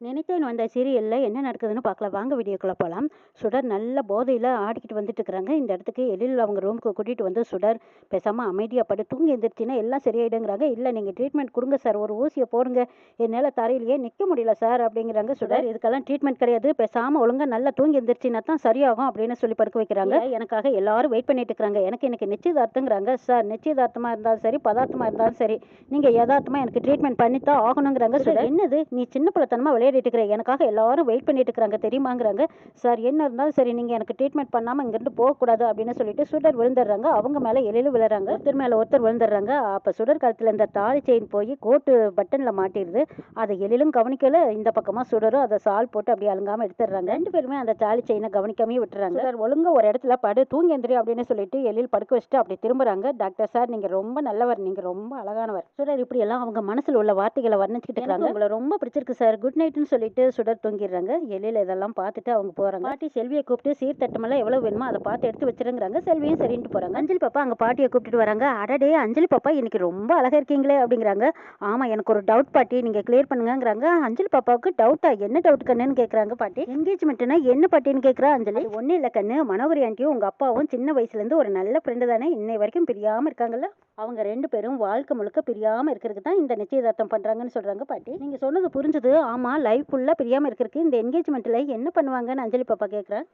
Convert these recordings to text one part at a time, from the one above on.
நினைத்தேன் வந்த சீரியலில் என்ன நடக்குதுன்னு பார்க்கலாம் வாங்க வீடியோக்குள்ளே போகலாம் சுடர் நல்ல போதையில் ஆடிக்கிட்டு வந்துட்டு இருக்கிறாங்க இந்த இடத்துக்கு எழில் அவங்க ரூமுக்கு கூட்டிகிட்டு வந்து சுடர் பேசாமல் அமைதியாக படு. தூங்கி எந்திரிச்சின்னா எல்லாம் சரியாயிடுங்கிறாங்க. இல்லை நீங்கள் ட்ரீட்மெண்ட் கொடுங்க சார் ஒரு ஊசியை போடுங்க. என்னால் தரையிலேயே நிற்க முடியல சார் அப்படிங்கிறாங்க சுடர். இதுக்கெல்லாம் ட்ரீட்மெண்ட் கிடையாது. பேசாமல் ஒழுங்கா நல்லா தூங்கி எந்திரிச்சின்னா தான் சரியாகும் அப்படின்னு சொல்லி படுக்க வைக்கிறாங்க. எனக்காக எல்லாரும் வெயிட் பண்ணிட்டு இருக்காங்க எனக்கு இன்னைக்கு நிச்சயதார்த்தங்கிறாங்க சார் நிச்சயதார்த்தமாக இருந்தாலும் சரி பதார்த்தமாக இருந்தாலும் சரி. நீங்கள் யதார்த்தமாக எனக்கு ட்ரீட்மெண்ட் பண்ணித்தான் ஆகணுங்கிறாங்க சுடர். என்னது? நீ சின்ன பிள்ளைத்தனமாக இருக்கிற எனக்காக எல்லாரும் வெயிட் பண்ணிட்டு இருக்கிறாங்க தெரியுமாங்கிறாங்க. சார் என்ன இருந்தாலும் சரி நீங்கள் எனக்கு ட்ரீட்மெண்ட் பண்ணாமல் இங்கேருந்து போகக்கூடாது அப்படின்னு சொல்லிட்டு சுடர் விழுந்துடுறாங்க. அவங்க மேலே எழிலும் விழுறாங்க. ஒருத்தர் மேலே ஒருத்தர் விழுந்துடுறாங்க. அப்போ சுடர் காலத்தில் இந்த தாலி செயின் போய் கோட்டு பட்டனில் மாட்டிடுது. அதை எழிலும் கவனிக்கல. இந்த பக்கமாக சுடரும். அதை சால் போட்டு அப்படியே அழுங்காமல் எடுத்துடுறாங்க. ரெண்டு பேருமே அந்த தாலி செயினை கவனிக்காமே விட்டுறாங்க. சுடர் ஒழுங்கா ஒரு இடத்துல படு தூங்கி எந்திரி அப்படின்னு சொல்லிட்டு எழில் படுக்க வச்சுட்டு அப்படி திரும்புறாங்க. டாக்டர் சார் நீங்கள் ரொம்ப நல்லவர். நீங்கள் ரொம்ப அழகானவர். சுடர் இப்படி எல்லாம் அவங்க மனசுல உள்ள வார்த்தைகளை வர்ணிச்சுக்கிட்டு இருக்காங்க. உங்களை ரொம்ப பிடிச்சிருக்கு சார். குட் நைட்னு சொல்லிட்டு சுடர் தொங்கிடுறாங்க. எல்லையில் இதெல்லாம் பார்த்துட்டு அவங்க போகிறாங்க பாட்டி செல்வியை கூப்பிட்டு சீர்தட்டமெல்லாம் எவ்வளோ வேணுமோ அதை பார்த்து எடுத்து வச்சிருங்கிறாங்க. செல்வியும் சரின்ட்டு போகிறாங்க அஞ்சலி பாப்பா அங்கே பாட்டியை கூப்பிட்டுட்டு வராங்க. அடடே அஞ்சலி பாப்பா இன்னைக்கு ரொம்ப அழகாக இருக்கீங்களே அப்படிங்கிறாங்க. ஆமாம் எனக்கு ஒரு டவுட் பாட்டி. நீங்கள் கிளியர் பண்ணுங்கங்கிறாங்க. அஞ்சலி பாப்பாவுக்கு டவுட்டா என்ன டவுட் கண்ணுன்னு கேட்குறாங்க பாட்டி. என்கேஜ்மெண்ட்னா என்ன பாட்டின்னு கேட்குறா அஞ்சலி? ஒன்றும் இல்லை கண்ணு. மனோகரி ஆண்டியும் உங்கள் அப்பாவும் சின்ன வயசுலேருந்து ஒரு நல்ல ஃப்ரெண்டு தானே. இன்னை வரைக்கும் பிரியாமல் இருக்காங்கல்ல. அவங்க ரெண்டு பேரும் வாழ்க்கை முழுக்க பிரியாமல் இருக்கிறதுக்கு தான் இந்த நிச்சயதார்த்தம் பண்ணுறாங்கன்னு சொல்கிறாங்க பாட்டி. நீங்கள் சொன்னது புரிஞ்சுது. ஆமா லைஃப் ஃபுல்லாக பிரியாம இருக்கிறதுக்கு இந்த என்கேஜ்மெண்ட்ல என்ன பண்ணுவாங்கன்னு அஞ்சலி பாப்பா கேட்குறேன்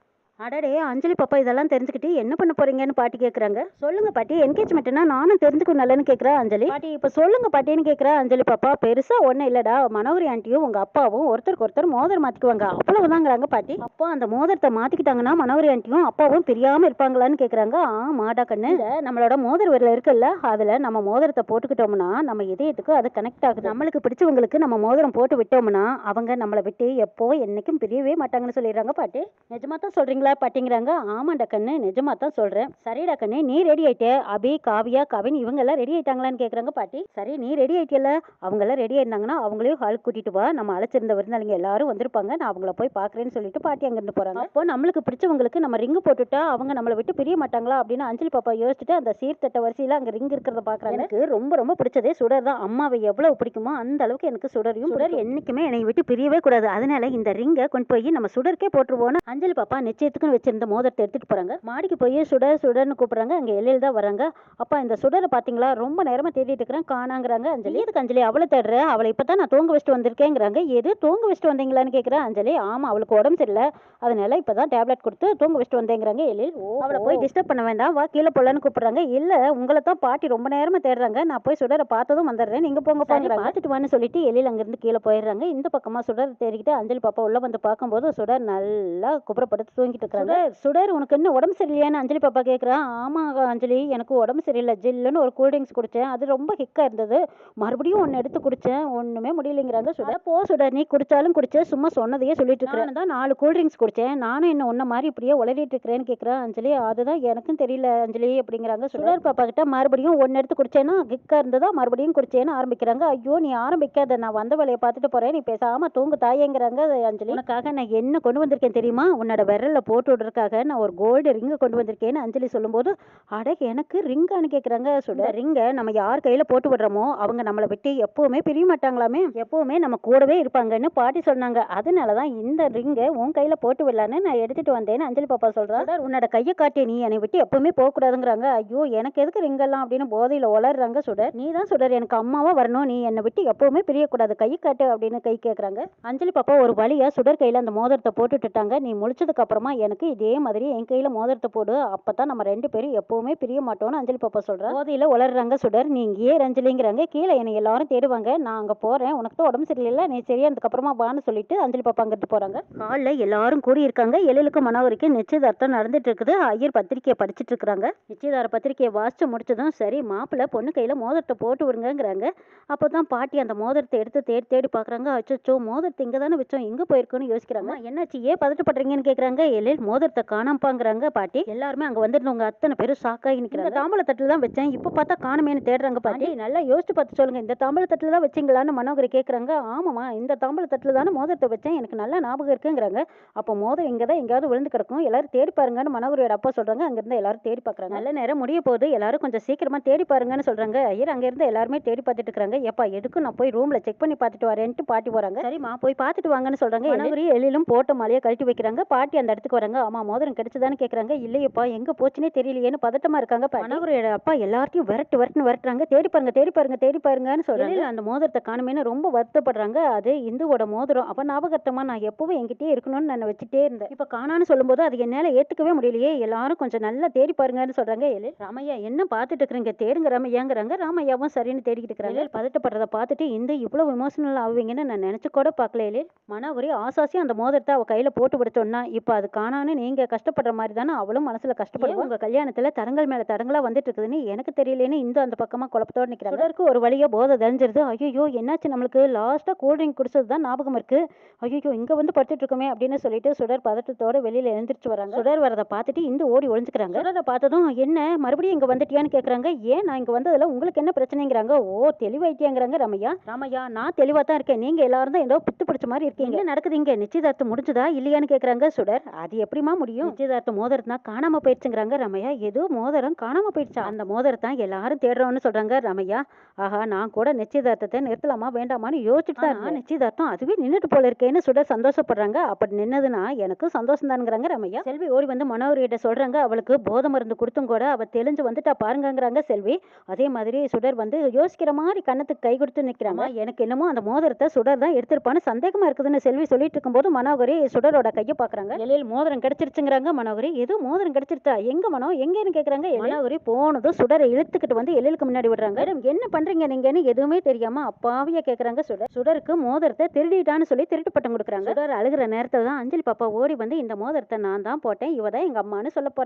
அடடே அஞ்சலி பாப்பா இதெல்லாம் தெரிஞ்சுக்கிட்டு என்ன பண்ண போறீங்கன்னு பாட்டி கேக்குறாங்க. சொல்லுங்க பாட்டி என்கேஜ்மெண்ட்னா நானும் தெரிஞ்சுக்கணும் நல்லன்னு கேக்குறா அஞ்சலி. பாட்டி இப்ப சொல்லுங்க பாட்டின்னு கேக்குறா அஞ்சலி பாப்பா. பெருசா ஒண்ணும் இல்லடா. மனோகரி ஆண்டியும் உங்க அப்பாவும் ஒருத்தருக்கு ஒருத்தர் மோதிரம் மாத்திக்குவாங்க. அவ்வளவுதாங்கிறாங்க பாட்டி. அப்போ அந்த மோதிரத்தை மாத்திக்கிட்டாங்கன்னா மனோகரி ஆண்டியும் அப்பாவும் பிரியாம இருப்பாங்களான்னு கேக்குறாங்க. ஆ மாடா கண்ணு. நம்மளோட மோதிர விரல் இருக்குல்ல அதுல நம்ம மோதிரத்தை போட்டுக்கிட்டோம்னா நம்ம இதயத்துக்கு அது கனெக்ட் ஆகுது. நம்மளுக்கு பிடிச்சவங்களுக்கு நம்ம மோதிரம் போட்டு விட்டோம்னா அவங்க நம்மளை விட்டு எப்போ என்னைக்கும் பிரியவே மாட்டாங்கன்னு சொல்லிடுறாங்க பாட்டி. நிஜமா தான் சொல்றீங்களா? பாட்டிங்கிறாங்க. ஆமாண்டா கண்ணு நிஜமா தான் சொல்றேன். சரிடா கண்ணு நீ ரெடி ஆயிட்ட. அபி காவியா கவின் இவங்க எல்லாம் ரெடி ஆயிட்டாங்களான்னு கேக்குறாங்க பாட்டி. சரி நீ ரெடி ஆயிட்டியல்ல? அவங்க எல்லாம் ரெடி ஆயிருந்தாங்கன்னா அவங்களையும் ஹால் கூட்டிட்டு வா. நம்ம அழைச்சிருந்த விருந்தாளிங்க எல்லாரும் வந்திருப்பாங்க. நான் அவங்கள போய் பாக்குறேன்னு சொல்லிட்டு பாட்டி அங்கிருந்து போறாங்க. அப்போ நம்மளுக்கு பிடிச்சவங்களுக்கு நம்ம ரிங்கு போட்டுட்டா அவங்க நம்மளை விட்டு பிரிய மாட்டாங்களா அப்படின்னு அஞ்சலி பாப்பா யோசிச்சுட்டு அந்த சீர்தட்ட வரிசையில அங்க ரிங் இருக்கிறத பாக்குறாங்க. எனக்கு ரொம்ப ரொம்ப பிடிச்சதே சுடர் தான். அம்மாவை எவ்வளவு பிடிக்குமோ அந்த அளவுக்கு எனக்கு சுடரையும் சுடர் என்னைக்குமே என்னை விட்டு பிரியவே கூடாது. அதனால இந்த ரிங்கை கொண்டு போய் நம்ம சுடருக்கே போட்டுருவோம்னு அஞ்சலி பாப்பா நிச்சயத்துக்குன்னு வச்சிருந்த மோதிரத்தை எடுத்துட்டு போறாங்க. மாடிக்கு போய் சுடர் சுடர்னு கூப்பிடுறாங்க. அங்க எல்லையில் தான் வராங்க. அப்பா இந்த சுடரை பாத்தீங்களா? ரொம்ப நேரமா தேடிட்டு இருக்கிறேன். காணாங்கிறாங்க. அஞ்சலி எதுக்கு அஞ்சலி? அவளை தேடுற? அவளை இப்பதான் நான் தூங்க வச்சுட்டு வந்திருக்கேங்கிறாங்க. எது? தூங்க வச்சுட்டு வந்தீங்களான்னு கேக்குறேன். அஞ்சலி ஆமா அவளுக்கு உடம்பு சரியில்லை. அதனால இப்பதான் டேப்லெட் கொடுத்து தூங்க வச்சுட்டு வந்தேங்கிறாங்க. எழில் அவளை போய் டிஸ்டர்ப் பண்ண வேண்டாம். வா கீழே போலான்னு கூப்பிடுறாங்க. இல்ல உங்களை தான் பாட்டி ரொம்ப நேரமா தேடுறாங்க. நான் போய் சுடரை பார்த்ததும் வந்துடுறேன். நீங்க போங்க போங்க பார்த்துட்டு வான்னு சொல்லிட்டு எழில் அங்கிருந்து கீழே போயிடுறாங்க. இந்த பக்கமா சுடர் தேடிக்கிட்டு அஞ்சலி பாப்பா உள்ள வந்து பார்க்கும்போது சுடர் நல்லா குப்புறப்படுத்து தூங்கிட்டு இருக்காங்க சுடர் உனக்கு என்ன உடம்பு சரியில்லையான்னு அஞ்சலி பாப்பா கேட்குறான் ஆமா அஞ்சலி எனக்கு உடம்பு சரியில்லை ஜில்லுன்னு ஒரு கூல்ட்ரிங்க்ஸ் குடிச்சேன். அது ரொம்ப ஹிக்கா இருந்தது. மறுபடியும் ஒன்று எடுத்து குடிச்சேன். ஒண்ணுமே முடியலைங்கிறாங்க சுடர். போ சுடர் நீ குடிச்சாலும் குடிச்ச சும்மா சொன்னதையே சொல்லிட்டு இருக்கிறேன் தான் நாலு கூல்ட்ரிங்க்ஸ் குடிச்சேன். நானும் என்ன உன்ன மாதிரி இப்படியே உளறிட்டு இருக்கிறேன்னு கேட்குறேன் அஞ்சலி அதுதான் எனக்கும் தெரியல அஞ்சலி அப்படிங்கிறாங்க சுடர். பாப்பா கிட்ட மறுபடியும் ஒன்று எடுத்து குடிச்சேன்னா கிக்கா இருந்ததா? மறுபடியும் குடிச்சேன்னு ஆரம்பிக்கிறாங்க. ஐயோ நீ ஆரம்பிக்காத. நான் வந்த வேலையை பார்த்துட்டு போறேன். நீ பேசாம தூங்கு தாயேங்கிறாங்க அஞ்சலி. உனக்காக நான் என்ன கொண்டு வந்திருக்கேன் தெரியுமா? உன்னோட விரல்ல போட்டு விடுறதுக்காக நான் ஒரு கோல்டு ரிங்கு கொண்டு வந்திருக்கேன்னு அஞ்சலி சொல்லும்போது அட எனக்கு ரிங்கான்னு கேட்குறாங்க சுட ரிங்கை நம்ம யார் கையில போட்டு விடுறோமோ அவங்க நம்மளை விட்டு எப்பவுமே பிரிய மாட்டாங்களாமே. எப்பவுமே நம்ம கூடவே இருப்பாங்கன்னு பாட்டி சொன்னாங்க. அதனால தான் இந்த ரிங்கை உன் கையில போட்டு விடலான்னு நான் எடுத்துட்டு வந்தேன்னு அஞ்சலி பாப்பா சுடர், உன்னோட கையை காட்டி நீ என்னை விட்டு எப்பவுமே போக கூடாதுங்கிறாங்க. ஐயோ எனக்கு எதுக்கு ரிங் எல்லாம் அப்படின்னு போதையில உளர்றாங்க சுடர். நீ தான் சுடர் எனக்கு அம்மாவா வரணும். நீ என்னை விட்டு எப்பவுமே பிரியக்கூடாது. கை காட்டு அப்படின்னு கை கேட்குறாங்க அஞ்சலி பாப்பா ஒரு வழியா சுடர் கையில அந்த மோதிரத்தை போட்டுட்டுட்டாங்க நீ முழிச்சதுக்கு அப்புறமா எனக்கு இதே மாதிரி என் கையில் மோதிரத்தை போடு. அப்பதான் நம்ம ரெண்டு பேரும் எப்போவுமே பிரிய மாட்டோம்னு அஞ்சலி பாப்பா சொல்றா. போதையில் உளர்றாங்க சுடர். நீ இங்கேயே ரஞ்சலிங்கிறாங்க. கீழே என்னை எல்லாரும் தேடுவாங்க. நான் அங்கே போகிறேன் உனக்கு தான் உடம்பு சரியில்லை நீ சரியானதுக்கு அதுக்கப்புறமா வான்னு சொல்லிட்டு அஞ்சலி பாப்பா போகிறாங்க ஹாலில் எல்லாரும் கூடி இருக்காங்க எழிலுக்கு மனோகரிக்கு நிச்சயதார்த்தம் நடந்துட்டு இருக்குது. ஐயர் பத்திரிக்கையை படிச்சுட்டு இருக்கிறாங்க. நிச்சயதார பத்திரிக்கையை வாசிச்சு முடிச்சதும் சரி மாப்பிள்ளை பொண்ணு கையில் மோதிரத்தை போட்டு விடுங்கங்கிறாங்க. அப்பதான் பாட்டி அந்த மோதிரத்தை எடுத்து தேடி தேடி பார்க்குறாங்க அச்சோ மோதிரத்தை இங்கே தானே வச்சோம். எங்கே போயிருக்கோன்னு யோசிக்கிறாங்க. என்னாச்சு? ஏன் பதட்டப்படுறீங்கன்னு கேட்குறாங்க எழில் எழில் மோதிரத்தை காணாம்பாங்கிறாங்க பாட்டி. எல்லாருமே அங்க வந்திருந்தவங்க அத்தனை பேரும் ஷாக்காகி நிக்கிறாங்க. தாம்பூல தட்டுல தான் வச்சேன். இப்போ பார்த்தா காணுமேனு தேடுறாங்க பாட்டி. நல்லா யோசிச்சு பார்த்து சொல்லுங்க. இந்த தட்டுல தான் வச்சீங்களான்னு மனோகரி கேக்குறாங்க. ஆமாமா இந்த தாம்பூல தட்டுல தானே மோதிரத்தை வச்சேன். எனக்கு நல்லா ஞாபகம் இருக்குங்கிறாங்க. அப்போ மோதிரம் இங்க தான் எங்கேயாவது விழுந்து கிடக்கும். எல்லாரும் தேடி பாருங்கன்னு மனோகரியோட அப்பா சொல்றாங்க. அங்கிருந்து எல்லாரும் தேடி பார்க்கறாங்க நல்ல நேரம் முடிய போகுது. எல்லாரும் கொஞ்சம் சீக்கிரமா தேடி பாருங்கன்னு சொல்றாங்க. ஐயர் அங்க இருந்து எல்லாருமே தேடி பார்த்துட்டு இருக்காங்க எப்பா எதுக்கும் நான் போய் ரூம்ல செக் பண்ணி பார்த்துட்டு வரேன்ட்டு பாட்டி போறாங்க. சரிம்மா போய் பார்த்துட்டு வாங்கன்னு சொல்றாங்க. மனோகரி எழிலும் போட்ட மாலையை கழட்டி வைக்கிறாங்க. பாட்டி அந்த இடத்துக்கு வராங்க ஆமா மோதிரம் கிடைச்சதான்னு கேக்குறாங்க. இல்லையப்பா எங்க போச்சுனே தெரியலையேன்னு பதட்டமா இருக்காங்க. பாட்டி. மனோகரியோட அப்பா எல்லார்ட்டையும் விரட்டு விரட்டுன்னு விரட்டுறாங்க. தேடி பாருங்க தேடி பாருங்க தேடி பாருங்கன்னு சொல்றாங்க. அந்த மோதிரத்தை காணுமேனு ரொம்ப வருத்தப்படுறாங்க. அது இந்துவோட மோதிரம். அப்ப ஞாபகத்தமா நான் எப்பவும் என்கிட்டயே இருக்கணும்னு நான் வச்சுட்டே இருந்தேன். இப்ப காணான்னு சொல்லும்போது அது என்னால ஏத்துக்கவே முடியலையே. எல்லாரும் கொஞ்சம் நல்லா தேடி பாருங்கன்னு சொல்றாங்க. ராமையா என்ன பார்த்துட்டு இருக்கிறீங்க? தேடுங்க ராமையாங்கிறாங்க. ராமையாவும் சரின்னு தேடிக்கிட்டு இருக்கிறாங்க. பதட்டப்படுறத பார்த்துட்டு இந்த இவ்வளவு விமோசனல் ஆவீங்கன்னு நான் நினைச்சு கூட பார்க்கல. மனோகரி ஆசாசியா அந்த மோதிரத்தை அவ கையில போட்டு விடுத்தோன்னா இப்ப அது காணான்னு நீங்க கஷ்டப்படுற மாதிரி தானே அவளும் மனசுல கஷ்டப்படுவா? உங்க கல்யாணத்துல தடங்கள் மேல தடங்களா வந்துட்டு இருக்குதுன்னு எனக்கு தெரியலேன்னு இந்த அந்த பக்கமா குழப்பத்தோட நிக்கிறாங்க. சுடருக்கு ஒரு வழியா போதை தெரிஞ்சிருது ஐயோ என்னாச்சு நம்மளுக்கு? லாஸ்டா கூல் ட்ரிங்க் குடிச்சது தான் ஞாபகம் இருக்கு. ஐயோ இங்க வந்து படுத்துட்டு இருக்கோமே அப்படின்னு சொல்லிட்டு சுடர் பதட்டத்தோட வெளியில எழுந்திரிச்சு வராங்க. சுடர் வரதை பார்த்துட்டு இந்த ஓடி ஒளிஞ்சுக்கிறாங்க. சுடரை பார்த்ததும் என்ன? மறுபடியும் இங்க வந்துட்டியான்னு கேக்குறாங்க. ஏன் நான் இங்க வந்ததுல உங்களுக்கு என்ன பிரச்சனைங்கிறாங்க? ஓ தெளிவாயிட்டியாங்கிறாங்க ராமையா. ராமையா நான் தெளிவா தான் இருக்கேன். நீங்க எல்லாரும் தான் ஏதோ பித்து பிடிச்ச மாதிரி இருக்கீங்க. நடக்குது இங்க? நிச்சயதார்த்தம் முடிஞ்சதா? இல்லையான்னு கேக்குறாங்க சுடர். அது எப்படிமா முடியும்? நிச்சயதார்த்தம் மோதிரம் தான் காணாம போயிடுச்சுங்கிறாங்க ரமையா. ஏதோ மோதிரம் காணாம போயிடுச்சா? அந்த மோதிரத்தான் எல்லாரும் தேடுறோம்னு சொல்றாங்க ரமையா. ஆஹா நான் கூட நிச்சயதார்த்தத்தை நிறுத்தலாமா வேண்டாமான்னு யோசிச்சுட்டு தான். நிச்சயதார்த்தம் அதுவே நின்னுட்டு போல இருக்கேன்னு சுடர் சந்தோஷப்படுறாங்க. அப்படி நின்னதுன்னா எனக்கும் சந்தோஷம் தானுங்கிறாங்க ரமையா. செல்வி ஓடி வந்து மனோகரிட்ட சொல்றாங்க அவளுக்கு போதை மருந்து கொடுத்தும் கூட அவ தெளிஞ்சு வந்துட்டா பாருங்கங்கிறாங்க செல்வி. அதே மாதிரி சுடர் வந்து யோசிக்கிற மாதிரி கண்ணத்துக்கு கை கொடுத்து நிக்கிறாங்க. எனக்கு என்னமோ அந்த மோதிரத்தை சுடர் தான் எடுத்திருப்பான்னு சந்தேகமா இருக்குதுன்னு செல்வி சொல்லிட்டு இருக்கும்போது மனோகரி சுடரோட கையை பாக்குறாங்க. எழில் மோதிரம் கிடைச்சிருச்சுங்கிறாங்க மனோகரி. ஏதோ மோதிரம் கிடைச்சிருச்சா? எங்க மனோ? எங்கன்னு கேக்குறாங்க மனோகரி போனதும் சுடரை இழுத்துக்கிட்டு வந்து எழிலுக்கு முன்னாடி விடுறாங்க. மேடம் என்ன பண்றீங்க நீங்கன்னு எதுவுமே தெரியாம அப்பாவியா கேக்குறாங்க சுடர். சுடருக்கு மோதிரத்தை திருடிட்டான்னு சொல்லி திருட்டு பட்டம் கொடுக்குறாங்க. சுடர் அழுகிற நேரத்துல தான் அஞ்சலி பாப்பா ஓடி வந்து இந்த மோதிரத்தை நான் தான் போட்டேன். இவ தான் எங்க அம்மான்னு சொல்ல போறாங்க